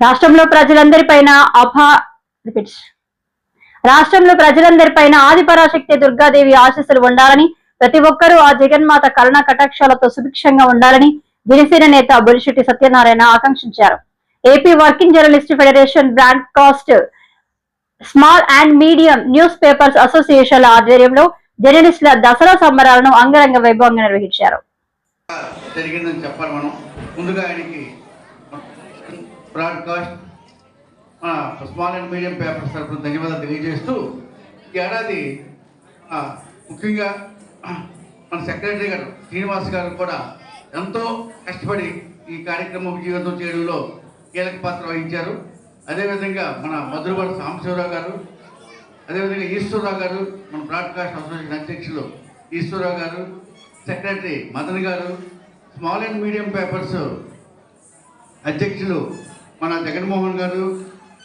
రాష్ట్రంలో ప్రజలందరిపైన అభా రిపీట్స్. రాష్ట్రంలో ప్రజలందరిపైన ఆదిపరాశక్తి దుర్గాదేవి ఆశీస్సులు ఉండాలని ప్రతి ఒక్కరూ ఆ జగన్మాత కరుణ కటాక్షాలతో సుభిక్షంగా ఉండాలని జనసేన నేత బొలిశెట్టి సత్యనారాయణ ఆకాంక్షించారు. AP working journalist federation broadcast small and medium newspapers అసోసియేషన్ల ఆధ్వర్యంలో జర్నలిస్టుల దసరా సంబరాలను అంగరంగ వైభవంగా నిర్వహించారు. జరిగిందని చెప్పాలి మనం. ముందుగా ఆయనకి బ్రాడ్కాస్ట్ మన స్మాల్ అండ్ మీడియం పేపర్స్ తరఫున ధన్యవాదాలు తెలియజేస్తూ ఈ ఏడాది ముఖ్యంగా మన సెక్రటరీ గారు శ్రీనివాస్ గారు కూడా ఎంతో కష్టపడి ఈ కార్యక్రమం విజయవంతం చేయడంలో కీలక పాత్ర వహించారు. అదేవిధంగా మన మధురవాడ సాంబశివరావు గారు అదేవిధంగా ఈశ్వరరావు గారు మన బ్రాడ్కాస్ట్ అసోసియేషన్ అధ్యక్షులు ఈశ్వరరావు గారు సెక్రటరీ మదన్ గారు స్మాల్ అండ్ మీడియం పేపర్స్ అధ్యక్షులు మన జగన్మోహన్ గారు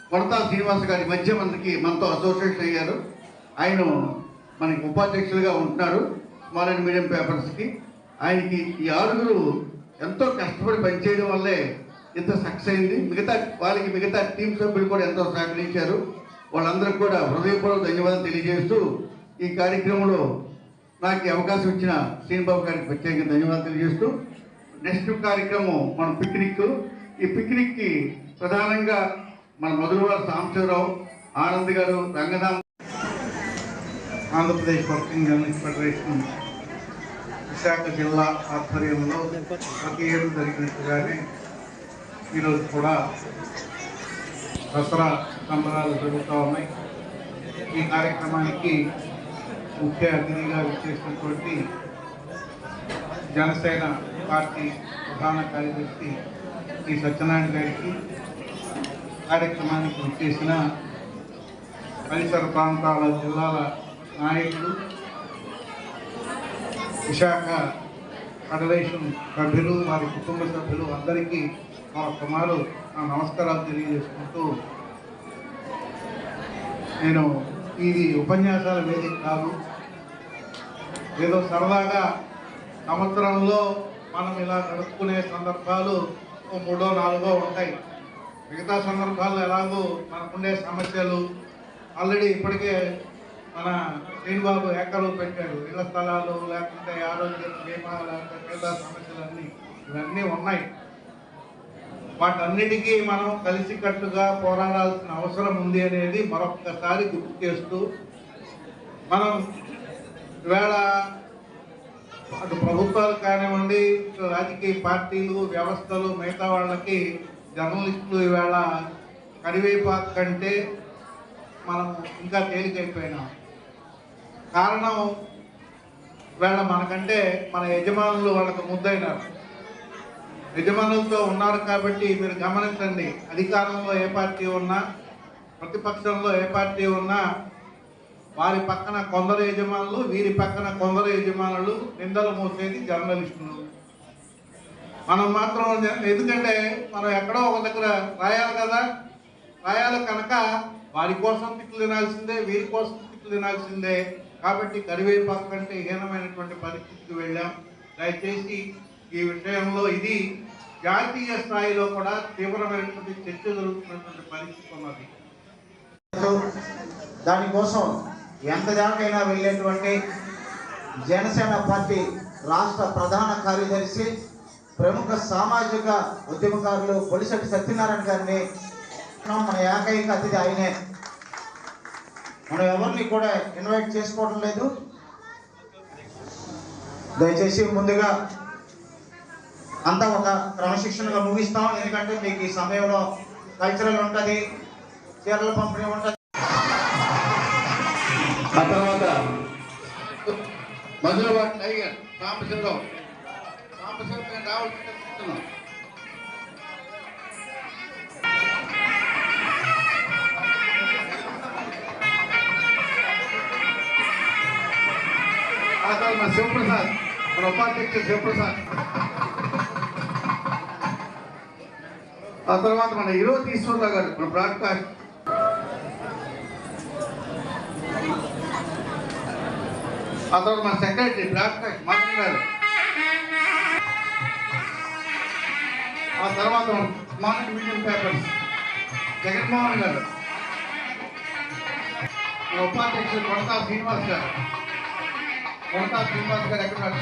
కొడతా శ్రీనివాస్ గారి మధ్య మనకి మనతో అసోసియేషన్ అయ్యారు. ఆయన మనకి ఉపాధ్యక్షులుగా ఉంటున్నారు స్మాల్ అండ్ మీడియం పేపర్స్కి ఆయనకి ఈ ఆరుగురు ఎంతో కష్టపడి పనిచేయడం వల్లే ఇంత సక్సెస్ అయింది. మిగతా వాళ్ళకి మిగతా టీం సభ్యులు కూడా ఎంతో సహకరించారు. వాళ్ళందరికీ కూడా హృదయపూర్వక ధన్యవాదాలు తెలియజేస్తూ ఈ కార్యక్రమంలో నాకు అవకాశం ఇచ్చిన శ్రీనిబాబు గారికి ప్రత్యేకంగా ధన్యవాదాలు తెలియజేస్తూ నెక్స్ట్ కార్యక్రమం మన పిక్నిక్ ఈ పిక్నిక్కి ప్రధానంగా మన మధురవాడ సాంబశివరావు ఆనంద్ గారు రంగనామ Andhra Pradesh working journalist federation Visakha జిల్లా ఆధ్వర్యంలో ప్రతి ఏడు జరిగినట్టుగానే ఈరోజు కూడా దసరా సంబరాలు జరుగుతూ ఉన్నాయి. ఈ కార్యక్రమానికి ముఖ్య అతిథిగా విచ్చేసినటువంటి జనసేన పార్టీ ప్రధాన కార్యదర్శి శ్రీ సత్యనారాయణ గారికి కార్యక్రమానికి చేసిన పరిసర ప్రాంతాల జిల్లాల నాయకులు విశాఖ ఫెడరేషన్ సభ్యులు వారి కుటుంబ సభ్యులు అందరికీ మరొకమారు నా నమస్కారాలు తెలియజేసుకుంటూ నేను ఇది ఉపన్యాసాల వేదిక కాదు. ఏదో సరదాగా సంవత్సరంలో మనం ఇలా నడుపుకునే సందర్భాలు మూడో నాలుగో ఉంటాయి. మిగతా సందర్భాల్లో ఎలాగో మనకుండే సమస్యలు ఆల్రెడీ ఇప్పటికే మన శ్రీనిబాబు ఏకరువు పెట్టాడు. ఇళ్ళ స్థలాలు లేకుంటే ఆరోగ్య బీమా లేకపోతే మిగతా సమస్యలన్నీ ఇవన్నీ ఉన్నాయి. వాటన్నిటికీ మనం కలిసికట్టుగా పోరాడాల్సిన అవసరం ఉంది అనేది మరొక్కసారి గుర్తు చేస్తూ మనం ఈవేళ అటు ప్రభుత్వాలు కానివ్వండి రాజకీయ పార్టీలు వ్యవస్థలు మిగతా వాళ్ళకి జర్నలిస్టులు ఈవేళ కరివేపాకు కంటే మనం ఇంకా తేలికైపోయినాం. కారణం వీళ్ళ మనకంటే మన యజమానులు వాళ్ళకు ముద్దైనారు యజమానులతో ఉన్నారు కాబట్టి మీరు గమనించండి అధికారంలో ఏ పార్టీ ఉన్నా ప్రతిపక్షంలో ఏ పార్టీ ఉన్నా వారి పక్కన కొందరు యజమానులు వీరి పక్కన కొందరు యజమానులు నిందలు మోసేది జర్నలిస్టులు. మనం మాత్రం ఎందుకంటే మనం ఎక్కడో ఒక దగ్గర రాయాలి కదా. రాయాలి కనుక వారి కోసం తిట్లు తినాల్సిందే వీరి కోసం తిట్లు తినాల్సిందే. కాబట్టి కరివేపాకు కంటే హీనమైనటువంటి పరిస్థితికి వెళ్ళాం. దయచేసి ఈ విషయంలో ఇది జాతీయ స్థాయిలో కూడా తీవ్రమైనటువంటి చర్చ జరుగుతున్నటువంటి పరిస్థితి ఉన్నది. దానికోసం ఎంత దాకైనా వెళ్ళేటువంటి జనసేన పార్టీ రాష్ట్ర ప్రధాన కార్యదర్శి ప్రముఖ సామాజిక ఉద్యమకారులు పొలిశెట్టి సత్యనారాయణ గారిని మన ఏకైక అతిథి ఆయనే. మనం ఎవరిని కూడా ఇన్వైట్ చేసుకోవడం లేదు. దయచేసి ముందుగా అంతా ఒక క్రమశిక్షణగా ముగిస్తాం. ఎందుకంటే మీకు ఈ సమయంలో కల్చరల్ ఉంటుంది చీరల పంపిణీ ఉంటుంది. ఆ తర్వాత మధురవాడ టైగర్ సాంబశివరావు సాంబశివరావు గారు రావాల్సిందే మన శివప్రసాద్ మన ఉపాధ్యక్షుడు శివప్రసాద్. ఆ తర్వాత మన ఈరోజు ఈశ్వరరావు గారు మన బ్రాడ్కాస్ట్ ఆ తర్వాత మన సెక్రటరీ బ్రాడ్కాస్ట్ మదన్ గారు ఆ తర్వాత స్మార్ట్ మీడియం పేపర్స్ జగన్మోహన్ గారు మా ఉపాధ్యక్షుడు కొడతా శ్రీనివాస్ గారు కొడతా శ్రీనివాస్ గారు ఎక్కడ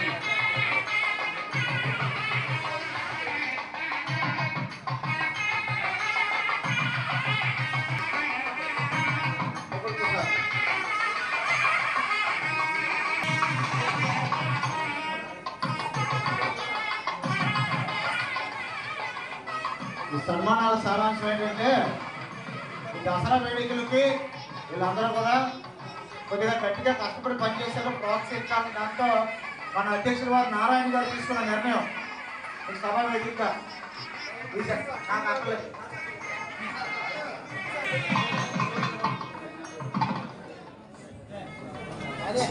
సన్మానాల సారాంశం ఏంటంటే ఈ దసరా వేడుకలకి వీళ్ళందరూ కూడా కొద్దిగా గట్టిగా కష్టపడి పనిచేశారు ప్రోత్సహించాలని దాంతో మన అధ్యక్షుల వారు నారాయణ గారు తీసుకున్న నిర్ణయం. ఈ సభ వేదిక అదే.